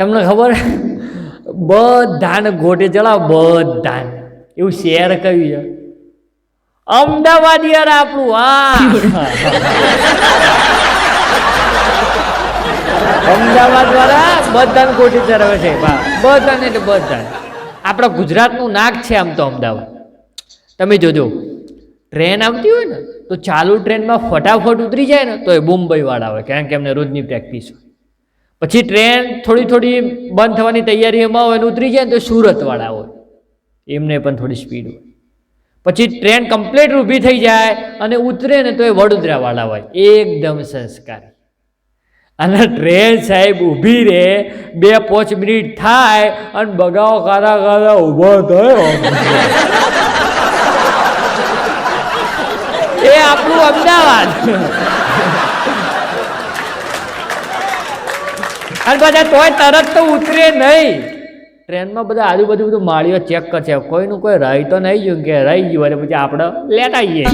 તમને ખબર? બધાને ગોટે ચડાવ, બધાને. એવું શેર કયું છે. અમદાવાદ યાર આપણું હા અમદાવાદ વાળા બધાને ગોટે ચડાવે છે. બધાને એટલે બધા આપણા ગુજરાતનું નાક છે આમ તો અમદાવાદ. તમે જોજો, ટ્રેન આવતી હોય ને, તો ચાલુ ટ્રેનમાં ફટાફટ ઉતરી જાય ને, તો એ મુંબઈ વાળા હોય કારણ કે એમને રોજની પ્રેક્ટિસ હોય. પછી ટ્રેન થોડી થોડી બંધ થવાની તૈયારીમાં હોય અને ઉતરી જાય ને તો સુરતવાળા હોય. એમને પણ થોડી સ્પીડ હોય. પછી ટ્રેન કમ્પ્લીટ ઊભી થઈ જાય અને ઉતરે ને તો એ વડોદરાવાળા હોય. એકદમ સંસ્કારી. અને ટ્રેન સાહેબ ઊભી રહે, બે પાંચ મિનિટ થાય અને બગાવો કારા કારા ઊભો થયો. એ આપણું અમદાવાદ. અને બધા તોય તરત તો ઉતરે નહીં. ટ્રેનમાં બધા આજુબાજુ બધું માળીઓ ચેક કરશે. કોઈનું કોઈ રહી તો નહીં ગયું કે રહી ગયું અને પછી આપણે આવીએ.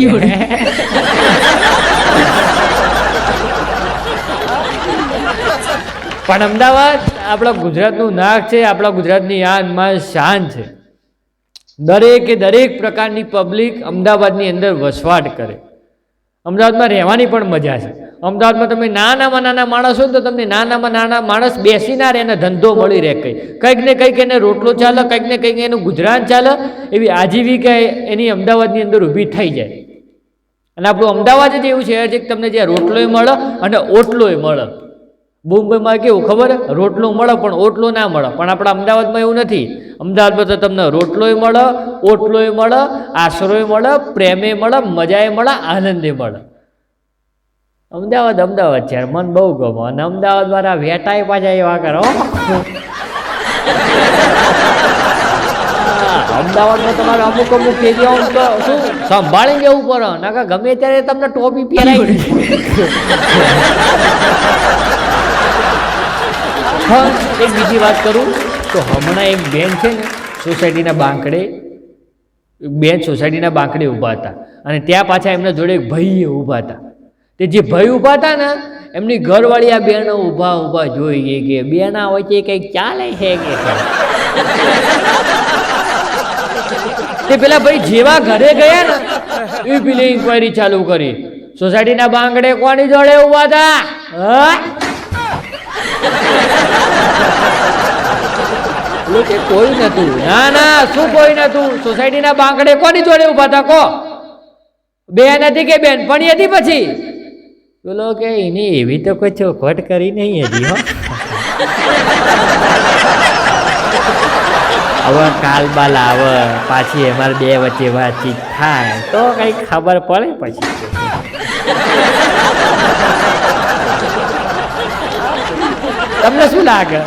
પણ અમદાવાદ આપણા ગુજરાતનું નાક છે, આપણા ગુજરાતની આનમાં શાન છે. દરેકે દરેક પ્રકારની પબ્લિક અમદાવાદની અંદર વસવાટ કરે. અમદાવાદમાં રહેવાની પણ મજા છે. અમદાવાદમાં તમે નાનામાં નાના માણસ હોય તો તમને નાનામાં નાના માણસ બેસી ના રહે એને ધંધો મળી રહે કંઈ. કંઈક ને કંઈક એને રોટલો ચાલે, કંઈક ને કંઈક એનું ગુજરાન ચાલે, એવી આજીવિકા એની અમદાવાદની અંદર ઊભી થઈ જાય. અને આપણું અમદાવાદ જ એવું શહેર છે કે તમને જ્યાં રોટલોય મળે અને ઓટલોય મળે. મુંબઈમાં કેવું ખબર? રોટલો મળે પણ ઓટલો ના મળે. પણ આપણા અમદાવાદમાં એવું નથી. અમદાવાદમાં તો તમને રોટલોય મળે ઓટલોય મળે આશરોય મળે, પ્રેમે મળે મજાએ મળે, આનંદે મળે. અમદાવાદ અમદાવાદ છે. મને બહુ ગમે. અને અમદાવાદ મારા વેટાય પાછા એવા કરો અમદાવાદમાં તમારે અમુક અમુક એરિયાઓ તો શું સંભાળી જવું પડે. નકર ગમે ત્યારે તમને ટોપી પહેરાવી હા, એક બીજી વાત કરું. તો હમણાં એક બેન છે ને, સોસાયટીના બાંકડે, બેન સોસાયટીના બાંકડે ઊભા હતા. અને ત્યાં પાછા એમના જોડે એક ભાઈ ઊભા હતા. તે જે ભાઈ ઊભા હતા ને એમની ઘરવાળી આ બેનો ઊભા ઊભા જોઈ ગઈ કે બેના વચ્ચે કંઈક ચાલે છે કે તે પેલા ભાઈ જેવા ઘરે ગયા ને એ પેલી ઇન્કવાયરી ચાલુ કરી. સોસાયટીના બાંગડે કોની જોડે ઊભા હતા? હા? કે કોઈ નતું. ના ના શું કોઈ નતું? સોસાયટીના બાંકડે કોની જોડે ઊભા હતા? કો. બે નથી કે બેન પણ હતી પછી? બોલો કે એની એવી તો કોઈ ચોખવટ કરી નહીં હજી, હો. હવે કાલ બાલ આવે, પાછી અમારે બે વચ્ચે વાતચીત થાય, તો કઈ ખબર પડે પછી. તમને શું લાગે?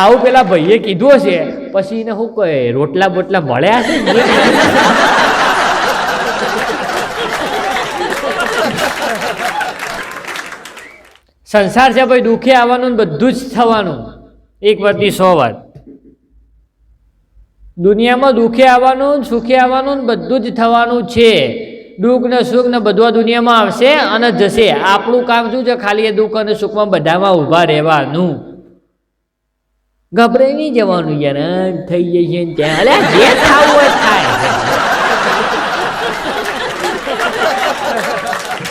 આવું પેલા ભાઈએ કીધું હશે, પછી એને શું કહે, રોટલા બોટલા મળ્યા છે? સંસાર છે ભાઈ, દુઃખે આવવાનું બધું જ થવાનું. એક વાતની સો વાત. દુનિયામાં દુઃખે આવવાનું સુખે આવવાનું બધું જ થવાનું છે. દુઃખ ને સુખ ને બધું દુનિયામાં આવશે અને જશે. આપણું કામ શું છે? ખાલી એ દુઃખ અને સુખમાં બધામાં ઊભા રહેવાનું. ગભરાઈ નહીં જવાનું યાર. થઈ જઈએ ત્યાં. જે થાય.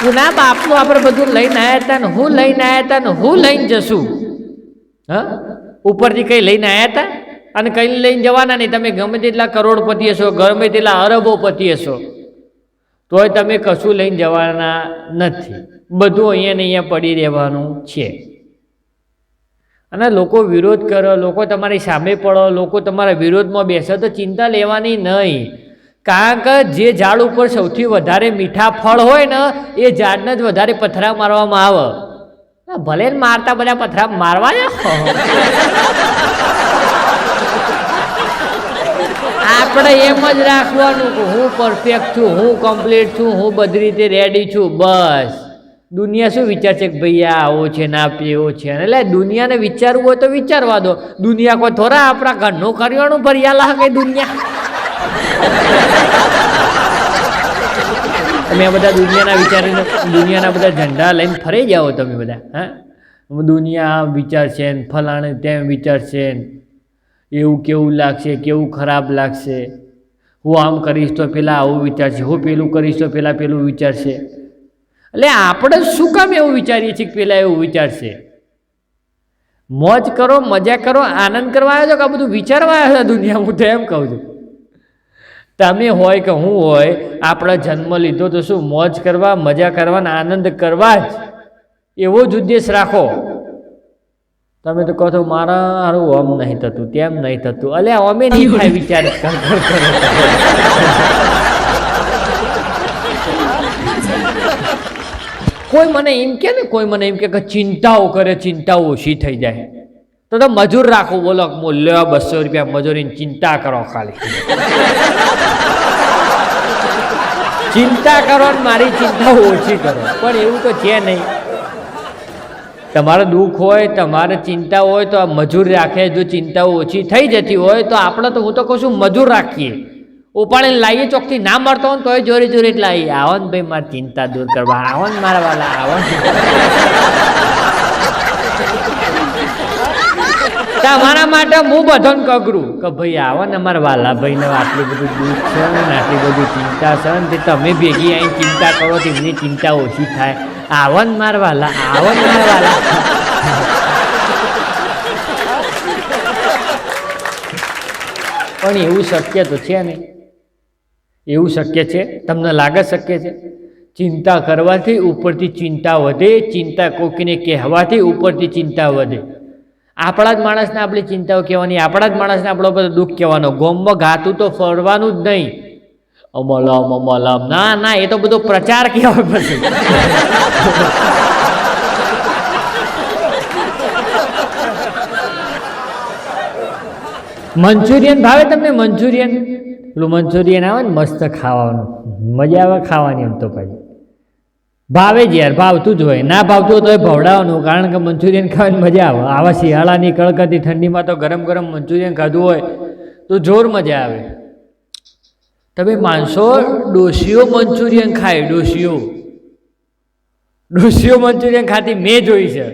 ના બાપનું આપણે બધું લઈને આવ્યા હતા ને હું લઈને આવ્યા હતા ને હું લઈને જશું. હા? ઉપરથી કંઈ લઈને આવ્યા હતા? અને કંઈ લઈને જવાના નહીં. તમે ગમે તેટલા કરોડપતિ હશો, ગમે તેટલા અરબોપતિ હશો. તોય તમે કશું લઈને જવાના નથી. બધું અહીંયા ને અહીંયા પડી રહેવાનું છે. અને લોકો વિરોધ કરો, લોકો તમારી સામે પડો, લોકો તમારા વિરોધમાં બેસે તો ચિંતા લેવાની નહીં. કારણ કે જે ઝાડ ઉપર સૌથી વધારે મીઠા ફળ હોય ને, એ ઝાડને જ વધારે પથરા મારવામાં આવે. ભલે ને મારતા બધા પથરા મારવા આપણે એમ જ રાખવાનું કે હું પરફેક્ટ છું, હું કમ્પ્લીટ છું, હું બધી રીતે રેડી છું, બસ. દુનિયા શું વિચારશે કે ભાઈ આ આવો છે ના પેવો છે એટલે દુનિયાને વિચારવું હોય તો વિચારવા દો. દુનિયા કોઈ થોડા આપણા ઘરનું કરિયાણું ભર્યા લાગે દુનિયા. તમે આ બધા દુનિયાના વિચારીને દુનિયાના બધા ઝંડા લઈને ફરી જાઓ તમે બધા, હા? દુનિયા આમ વિચારશે ને ફલાણે તેમ વિચારશે ને. એવું કેવું લાગશે, કેવું ખરાબ લાગશે? હું આમ કરીશ તો પેલા આવું વિચારશે હું પેલું કરીશ તો પેલા પેલું વિચારશે એટલે આપણે શું કામ એવું વિચારીએ છીએ કે પેલા એવું વિચારશે મોજ કરો, મજા કરો, આનંદ કરવા આવ્યો છો કે આ બધું વિચારવા આવ્યો છે દુનિયા હું તો એમ કહું છું. તમે હોય કે હું હોય આપણે જન્મ લીધો તો શું મોજ કરવા મજા કરવા આનંદ કરવા જ? એવો જ ઉદ્દેશ રાખો. તમે તો કહો છો મારા હારું આમ નહીં થતું તેમ નહીં થતું. અલે અમે નહીં થાય વિચાર. કોઈ મને એમ કે ને કોઈ મને એમ કે ચિંતાઓ કરે ચિંતાઓ ઓછી થઈ જાય. તો તો મજૂર રાખો, બોલો મૂલ્ય બસો રૂપિયા મજૂરીની ચિંતા કરો ખાલી. ચિંતા કરો ને મારી ચિંતાઓ ઓછી કરો, પણ એવું તો છે નહીં. તમારે દુઃખ હોય, તમારે ચિંતા હોય, તો મજૂર રાખે, જો ચિંતાઓ ઓછી થઈ જતી હોય, તો આપણે તો, હું તો કહું છું, મજૂર રાખીએ. ઉપાડીને લાવીએ ચોકથી ના મળતો હોય ને તોય જોરી જોરી લાવીએ આવો ને ભાઈ, મારી ચિંતા દૂર કરવા. આવો ને મારા વાલા, આવો ને તમારા માટે હું બધાને કગરું કે ભાઈ આવો ને અમારા વાલા ભાઈને આટલું બધું દુઃખ છે ને આટલી બધી ચિંતા છે ને તે તમે ભેગી અહીં ચિંતા કરો તો એમની ચિંતા ઓછી થાય. આવો ને મારા વાલા, આવો ને મારા વાલા. પણ એવું શક્ય તો છે નહીં. એવું શક્ય છે? તમને લાગે શક્ય છે? ચિંતા કરવાથી ઉપરથી ચિંતા વધે, ચિંતા કોકીને કહેવાથી ઉપરથી ચિંતા વધે. આપણા જ માણસને આપણી ચિંતાઓ કહેવાની, આપણા જ માણસને આપણો બધો દુઃખ કહેવાનો. ગોમમાં ઘાતું તો ફરવાનું જ નહીં. અમલમ અમલમ ના ના, એ તો બધો પ્રચાર કહેવાય પછી. મંચુરિયન ભાવે તમને મંચુરિયન? પેલું મંચુરિયન આવે ને, મસ્ત ખાવાનું. મજા આવે ખાવાની એમ તો પછી ભાવે જ યાર, ભાવતું જ હોય. ના ભાવતું હોય તો એ ભવડાવવાનું, કારણ કે મંચુરિયન ખાવાની મજા આવે. આવા શિયાળાની કડકતી ઠંડીમાં તો ગરમ ગરમ મંચુરિયન ખાધું હોય, તો જોર મજા આવે. તમે માનશો? ડોશીઓ મંચુરિયન ખાય, ડોશીઓ. ડોશીઓ મંચુરિયન ખાતી મેં જોઈ છે.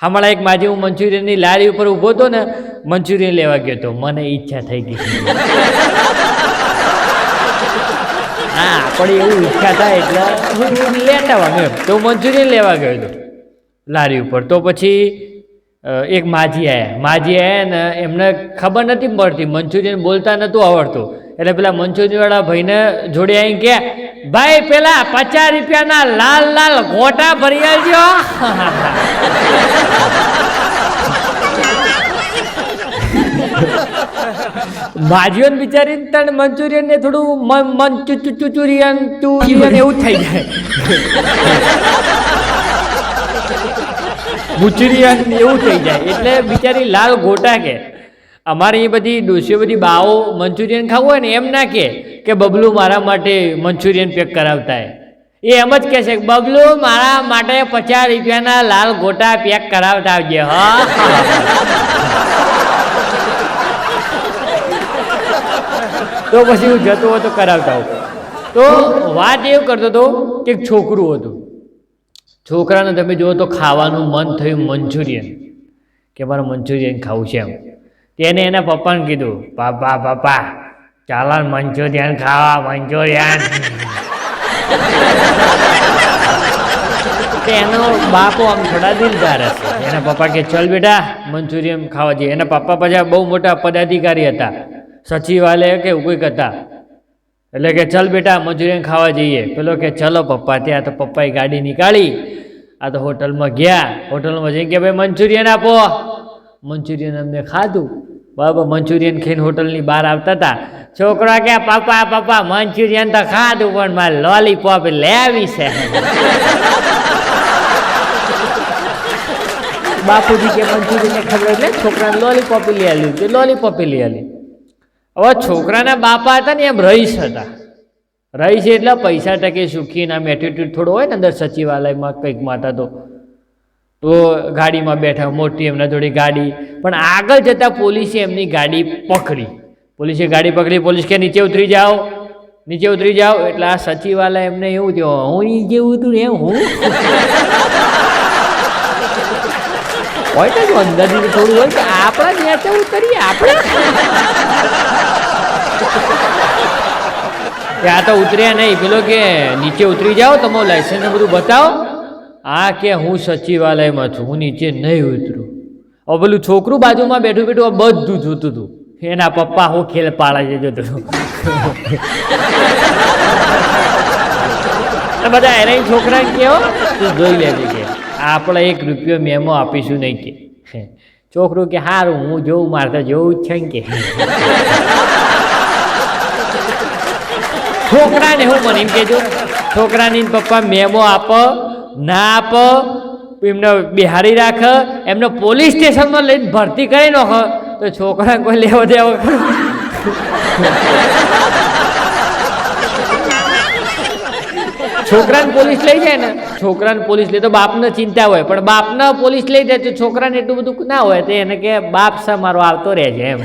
હમણાં એક માજી હું મંચુરિયનની લારી ઉપર ઊભો હતો ને, મંચુરિયન લેવા ગયો હતો. મને ઈચ્છા થઈ ગઈ. હા, પણ એવું ઈચ્છા થાય એટલે હું લેતા ગયો. તો મંચુરિયન લેવા ગયો હતો લારી ઉપર. તો પછી એક માજી આવ્યા માજી આવ્યા ને એમને ખબર નથી પડતી. મંચુરિયન બોલતા નહોતું આવડતું. એટલે પેલા મંચુરિયનવાળા ભાઈને જોડે અહીં કે ભાઈ, પેલા પચાસ રૂપિયાના લાલ લાલ ગોટા ભરી આવજો ભાજીઓ બિચારી તને મંચુરિયન ને થોડું મન મન ચુચુરિયન ચુરિયન એવું થઈ જાય. મુચુરિયન એવું થઈ જાય. એટલે બિચારી લાલ ગોટા કે. અમારે એ બધી ડોસીઓ બધી બાઓ મંચુરિયન ખાવું હોય ને એમ ના કે કે બબલુ મારા માટે મંચુરિયન પેક કરાવતા એ એમ જ કહે છે કે બબલુ મારા માટે પચાસ રૂપિયાના લાલ ગોટા પેક કરાવતા આવજે. હા. તો પછી હું જતો હતો કરાવતા હોઉં તો વાત એવું કરતો હતો કે એક છોકરું હતું. છોકરાને તમે જુઓ તો ખાવાનું મન થયું મંચુરિયન. કે મારે મંચુરિયન ખાવું છે એમ. તેને એના પપ્પાને કીધું પાપા પાપા ચાલો મંચુરિયન ખાવા, મંચુરિયન. એનો બાપો આમ થોડા દિલદાર હશે એના પપ્પા કે, ચલ બેટા, મંચુરિયન ખાવા જઈએ. એના પપ્પા પછી બહુ મોટા પદાધિકારી હતા. સચિવાલય કે એવું કોઈક હતા એટલે કે ચલ બેટા મંચુરિયન ખાવા જઈએ. પેલો કે, ચલો પપ્પા, ત્યાં તો પપ્પાએ ગાડી નીકાળી. આ તો હોટલમાં ગયા. હોટલમાં જઈને કે, ભાઈ, મંચુરિયન આપો. મંચુરિયન અમને ખાધું. બરાબર મંચુરિયન ખાઈને હોટલની બહાર આવતા હતા. છોકરા કે, પપ્પા પપ્પા, મંચુરિયન તો ખાધું, પણ મારે લોલીપોપ લેવી છે. બાપુજી કે મંચુરિયન ખબર એટલે છોકરાને લોલીપોપ લઈ આલ્યું. તે લોલીપોપ લઈ હવે છોકરાના બાપા હતા ને એમ રહીશ હતા. રહીશ એટલે પૈસા ટકે સુખી નામ એટીટ્યુડ થોડો હોય ને અંદર સચિવાલયમાં કંઈક માતા તો. તો ગાડીમાં બેઠા, મોટી એમના જોડે ગાડી. પણ આગળ જતાં પોલીસે એમની ગાડી પકડી. પોલીસે ગાડી પકડી, પોલીસ કે નીચે ઉતરી જાઓ. નીચે ઉતરી જાઓ. એટલે આ સચિવાલય એમને એવું થયું, હું જેવું હતું એમ હું? હોય ને જ થોડું હોય કે આપણા નીચે ઉતરીએ આપણે? આ તો ઉતર્યા નહીં. પેલો કે, નીચે ઉતરી જાઓ તમે લાયસન્સ ને બધું બતાવો. આ કે, હું સચિવાલયમાં છું, હું નીચે નહીં ઉતરું. હવે પેલું છોકરું બાજુમાં બેઠું બેઠું બધું જોતું હતું. એના પપ્પા હું ખેલ પાડે છે જોતું બધા એના છોકરા કેવો તું જોઈ લેજે કે. આપણે એક રૂપિયો મેમો આપીશું નહીં કે. છોકરું કે સારું હું જોઉં, મારે તો જોવું જ છે ને કે. છોકરાને હું મને એમ કહેજો, છોકરાની પપ્પા મેમો આપ, ના આપ, એમને બિહારી રાખ, એમને પોલીસ સ્ટેશનમાં લઈને ભરતી કરી નાખો. તો છોકરા કોઈ લેવા દેવો ખરું? છોકરાને પોલીસ લઈ જાય ને. છોકરાને પોલીસ લે તો બાપને ચિંતા હોય, પણ બાપને પોલીસ લઈ જાય તો છોકરાને એટલું બધું ના હોય, તો એને કે બાપ સા મારો આવતો રહે છે એમ.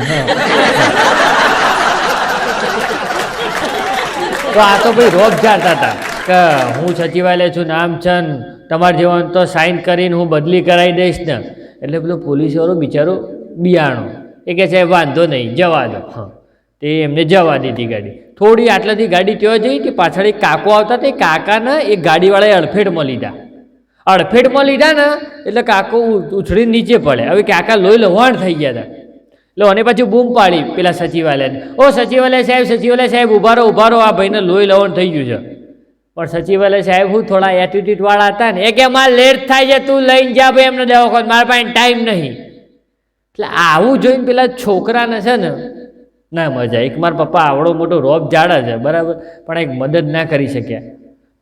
તો આ તો ભાઈ રોગ જાણતા હતા કે હું સચિવાલય છું નામચંદ તમારે જેવાનું તો સાઈન કરીને હું બદલી કરાવી દઈશ ને. એટલે પેલો પોલીસવાળો બિચારો બિયાણો, એ કહે છે, વાંધો નહીં, જવા દો. હા. તે એમને જવા દીધી ગાડી. થોડી આટલાથી ગાડી ત્યાં જઈ કે પાછળ એક કાકો આવતા તે કાકાને એ ગાડીવાળાએ અડફેટમાં લીધા. અડફેટમાં લીધા ને એટલે કાકો ઉછળીને નીચે પડે હવે કાકા લોહી લવાણ થઈ ગયા હતા. એટલે અને પછી બૂમ પાડી પેલા સચિવાલયને. ઓ સચિવાલય સાહેબ સચિવાલય સાહેબ, ઉભારો રહો ઊભા રહો આ ભાઈને લોહી લવણ થઈ ગયું છે. પણ સચિવાલય સાહેબ હું થોડા એટીટ્યુડવાળા હતા ને. એ કે મારે લેટ થાય છે, તું લઈને જા ભાઈ, એમને દવાખાન. મારા પાસે ટાઈમ નહીં. એટલે આવું જોઈને પેલા છોકરાને છે ને ના મજા એક મારા પપ્પા આવડો મોટો રોપ જાડે છે, બરાબર? પણ એક મદદ ના કરી શક્યા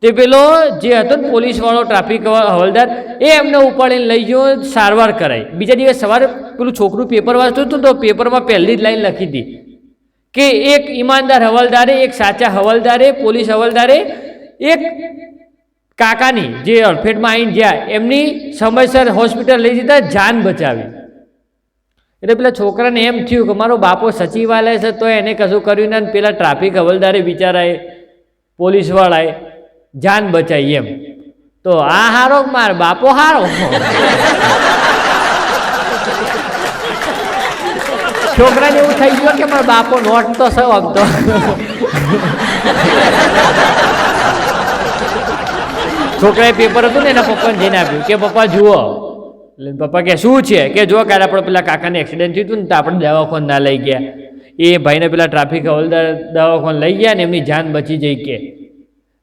તે પેલો જે હતો ને પોલીસવાળો ટ્રાફિક હવલદાર, એ એમને ઉપાડીને લઈ ગયો, સારવાર કરાઈ. બીજા દિવસ સવારે પેલું છોકરું પેપર વાંચતું હતું તો પેપરમાં પહેલી જ લાઈન લખી હતી કે એક ઈમાનદાર હવલદારે, એક સાચા હવલદારે, પોલીસ હવલદારે, એક કાકાની જે અડફેટમાં આવીને જ્યાં એમની સમયસર હોસ્પિટલ લઈ જતા જાન બચાવી. એટલે પેલા છોકરાને એમ થયું કે મારો બાપો સચિવાલય છે, તો એને કશું કર્યું ને પેલા ટ્રાફિક હવલદારે બિચારાએ, પોલીસવાળાએ જાન બચાવી એમ. તો આ હારો મારો બાપો હારો? છોકરાને એવું થઈ ગયું કે મારો બાપો નોટ તો સૌ તો. છોકરાએ પેપર હતું ને એના પપ્પાને જઈને આપ્યું કે પપ્પા જુઓ એટલે પપ્પા કે, શું છે? કે, જો કાલે આપણે પેલા કાકાને એક્સિડન્ટ થયું હતું ને તો આપણે દવાખાને ના લઈ ગયા. એ ભાઈને પેલા ટ્રાફિક હવલદાર દવાખાને લઈ ગયા ને એમની જાન બચી જઈ કે.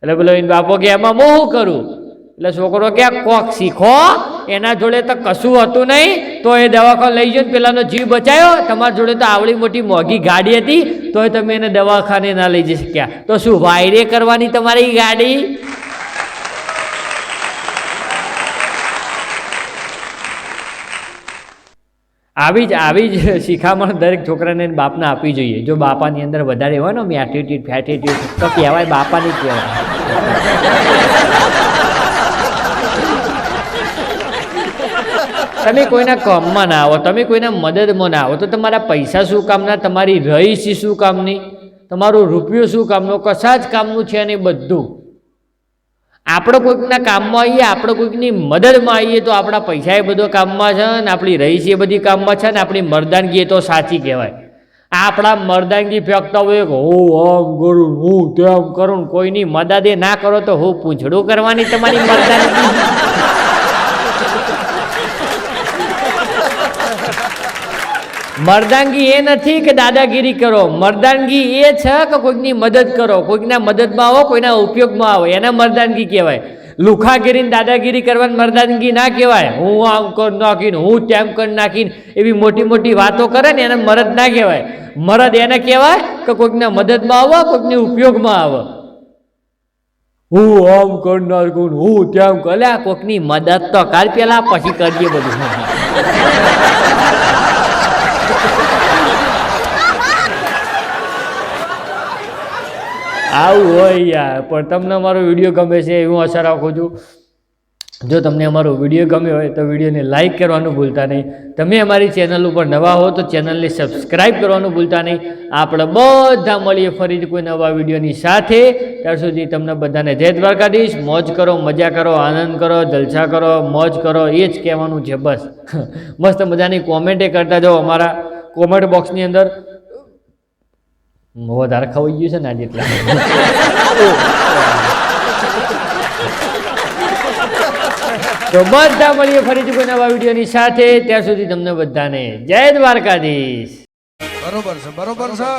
એટલે પેલો એને બાપો કે એમાં હું કરું? એટલે છોકરો કે, કોક શીખો, એના જોડે તો કશું હતું નહીં, તો એ દવાખાન લઈ ગયો પેલાનો જીવ બચાવ્યો તમારી જોડે તો આવડી મોટી મોંઘી ગાડી હતી, તોય તમે એને દવાખાને ના લઈ જઈ શક્યા. તો શું વાયરે કરવાની તમારી ગાડી? આવી જ આવી જ શિખામણ દરેક છોકરાને બાપને આપવી જોઈએ. જો બાપાની અંદર વધારે હોય ને એટીટ્યુડ ફેટીટ્યુડ તો કહેવાય બાપાની જ કહેવાય. તમે કોઈના કામમાં ના આવો, તમે કોઈના મદદમાં ના આવો, તો તમારા પૈસા શું કામના, તમારી રહીશી શું કામની, તમારું રૂપિયો શું કામનું, કશા જ કામનું છે નહીં બધું. આપણે કોઈકના કામમાં આવીએ, આપણે કોઈકની મદદમાં આવીએ તો આપણા પૈસા એ બધો કામમાં છે ને આપણી રહીશી એ બધી કામમાં છે ને આપણી મર્દાનગી એ તો સાચી કહેવાય. આપણા મર્દાનગી ફેંકતા હોય કે હું આમ કરું, હું તેમ કરું કોઈની મદદે ના કરો તો હું પૂંછડું કરવાની તમારી મર્દાનગી? મર્દાંગી એ નથી કે દાદાગીરી કરો. મર્દાનગી એ છે કે કોઈકની મદદ કરો. કોઈકના મદદમાં આવો, કોઈના ઉપયોગમાં આવો. એને મર્દાનગી કહેવાય. લુખાગીરીને દાદાગીરી કરવાની મર્દાનગી ના કહેવાય. હું આમ કરી નાખીને, હું તેમ કરી નાખીને એવી મોટી મોટી વાતો કરે ને એને મરદ ના કહેવાય. મરદ એને કહેવાય કે કોઈકના મદદમાં આવો, કોઈકની ઉપયોગમાં આવો. હું આમ કરી નાખું હું તેમ કરે. કોઈકની મદદ તો કર, પેલા પછી કરીએ બધું. આવું હોય યાર, પણ તમને મારો વીડિયો ગમે છે એવું આશા રાખું છું. જો તમને અમારો વીડિયો ગમ્યો હોય તો વિડીયોને લાઇક કરવાનું ભૂલતા નહીં. તમે અમારી ચેનલ ઉપર નવા હો તો ચેનલને સબસ્ક્રાઇબ કરવાનું ભૂલતા નહીં. આપણે બધા મળીએ ફરીથી કોઈ નવા વિડીયોની સાથે. ત્યાર સુધી તમને બધાને જય દ્વારકાધીશ. મોજ કરો, મજા કરો, આનંદ કરો, જલસા કરો, મોજ કરો, એ જ કહેવાનું છે બસ. મસ્ત મજાની કોમેન્ટે કરતા જાઓ અમારા કોમેન્ટ બોક્સની અંદર. વધારે ખવાઈ ગયું છે ને આજે એટલા. તો બધા મળીએ ફરીથી કોઈ નવા વિડીયોની સાથે. ત્યાં સુધી તમને બધાને જય દ્વારકાધીશ. બરોબર છે બરોબર છે